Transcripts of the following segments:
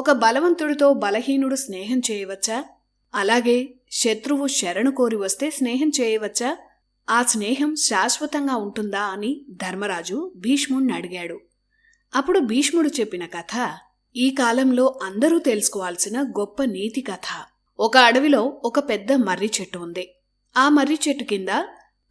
ఒక బలవంతుడితో బలహీనుడు స్నేహం చేయవచ్చా? అలాగే శత్రువు శరణు కోరి వస్తే స్నేహం చేయవచ్చా? ఆ స్నేహం శాశ్వతంగా ఉంటుందా అని ధర్మరాజు భీష్ముణ్ణి అడిగాడు. అప్పుడు భీష్ముడు చెప్పిన కథ ఈ కాలంలో అందరూ తెలుసుకోవాల్సిన గొప్ప నీతి కథ. ఒక అడవిలో ఒక పెద్ద మర్రి చెట్టు ఉంది. ఆ మర్రి చెట్టు కింద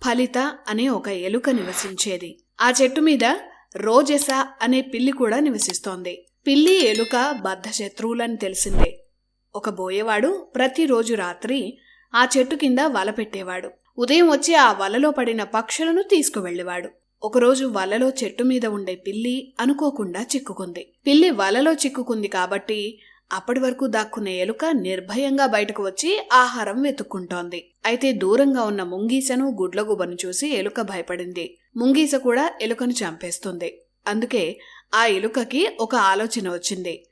ఫలిత అనే ఒక ఎలుక నివసించేది. ఆ చెట్టు మీద రోజెస అనే పిల్లి కూడా నివసిస్తోంది. పిల్లి ఎలుక బద్ధ శత్రువులని తెలిసిందే. ఒక బోయేవాడు ప్రతిరోజు రాత్రి ఆ చెట్టు కింద వల పెట్టేవాడు. ఉదయం వచ్చి ఆ వలలో పడిన పక్షులను తీసుకువెళ్ళేవాడు. ఒకరోజు వలలో చెట్టు మీద ఉండే పిల్లి అనుకోకుండా చిక్కుకుంది. పిల్లి వలలో చిక్కుకుంది కాబట్టి అప్పటి వరకు దాక్కున్న ఎలుక నిర్భయంగా బయటకు వచ్చి ఆహారం వెతుక్కుంటోంది. అయితే దూరంగా ఉన్న ముంగీసను గుడ్లగుబను చూసి ఎలుక భయపడింది. ముంగీస కూడా ఎలుకను చంపేస్తుంది. అందుకే ఆ ఎలుకకి ఒక ఆలోచన వచ్చింది.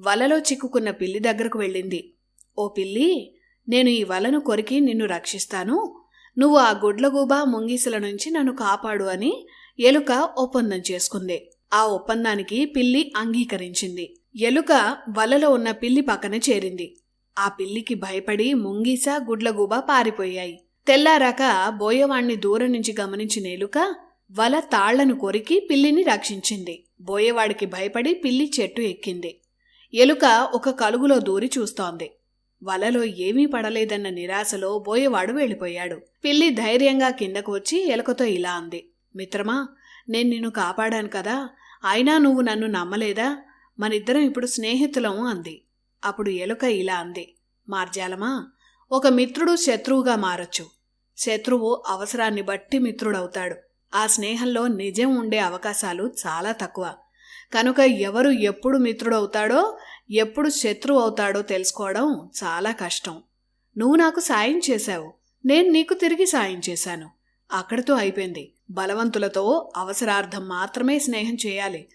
వలలో చిక్కుకున్న పిల్లి దగ్గరకు వెళ్ళింది. ఓ పిల్లి నేను ఈ వలను కొరికి నిన్ను రక్షిస్తాను. నువ్వు ఆ గుడ్లగూబ ముంగీసల నుంచి నన్ను కాపాడు అని ఎలుక ఒప్పందం చేసుకుంది. ఆ ఒప్పందానికి పిల్లి అంగీకరించింది. ఎలుక వలలో ఉన్న పిల్లి పక్కన చేరింది. ఆ పిల్లికి భయపడి ముంగీస గుడ్లగూబ పారిపోయాయి. తెల్లారాక బోయవాణ్ణి దూరం నుంచి గమనించిన ఎలుక వల తాళ్ళను కొరికి పిల్లిని రక్షించింది. బోయేవాడికి భయపడి పిల్లి చెట్టు ఎక్కింది. ఎలుక ఒక కలుగులో దూరి చూస్తోంది. వలలో ఏమీ పడలేదన్న నిరాశలో బోయేవాడు వెళ్ళిపోయాడు. పిల్లి ధైర్యంగా కిందకు వచ్చి ఎలుకతో ఇలా అంది. మిత్రమా నేను నిన్ను కాపాడాను కదా. అయినా నువ్వు నన్ను నమ్మలేదా? మనిద్దరం ఇప్పుడు స్నేహితులం అంది. అప్పుడు ఎలుక ఇలా అంది. మార్జాలమా ఒక మిత్రుడు శత్రువుగా మారొచ్చు. శత్రువు అవసరాన్ని బట్టి మిత్రుడవుతాడు. ఆ స్నేహంలో నిజం ఉండే అవకాశాలు చాలా తక్కువ. కనుక ఎవరు ఎప్పుడు మిత్రుడవుతాడో ఎప్పుడు శత్రువు అవుతాడో తెలుసుకోవడం చాలా కష్టం. నువ్వు నాకు సాయం చేశావు. నేను నీకు తిరిగి సాయం చేశాను. అక్కడితో అయిపోయింది. బలవంతులతో అవసరార్థం మాత్రమే స్నేహం చేయాలి.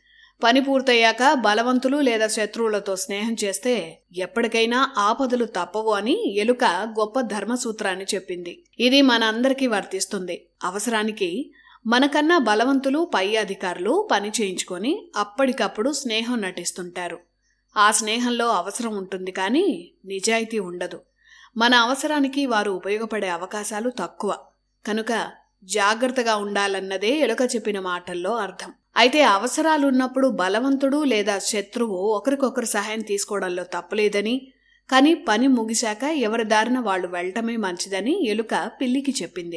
పని పూర్తయ్యాక బలవంతులు లేదా శత్రువులతో స్నేహం చేస్తే ఎప్పటికైనా ఆపదలు తప్పవు అని ఎలుక గొప్ప ధర్మసూత్రాన్ని చెప్పింది. ఇది మనందరికీ వర్తిస్తుంది. అవసరానికి మనకన్నా బలవంతులు పై అధికారులు పని చేయించుకొని అప్పటికప్పుడు స్నేహం నటిస్తుంటారు. ఆ స్నేహంలో అవసరం ఉంటుంది కానీ నిజాయితీ ఉండదు. మన అవసరానికి వారు ఉపయోగపడే అవకాశాలు తక్కువ. కనుక జాగ్రత్తగా ఉండాలన్నదే ఎలుక చెప్పిన మాటల్లో అర్థం. అయితే అవసరాలున్నప్పుడు బలవంతుడు లేదా శత్రువు ఒకరికొకరు సహాయం తీసుకోవడంలో తప్పులేదని కానీ పని ముగిశాక ఎవరి దారిన వాళ్ళు వెళ్ళటమే మంచిదని ఎలుక పిల్లికి చెప్పింది.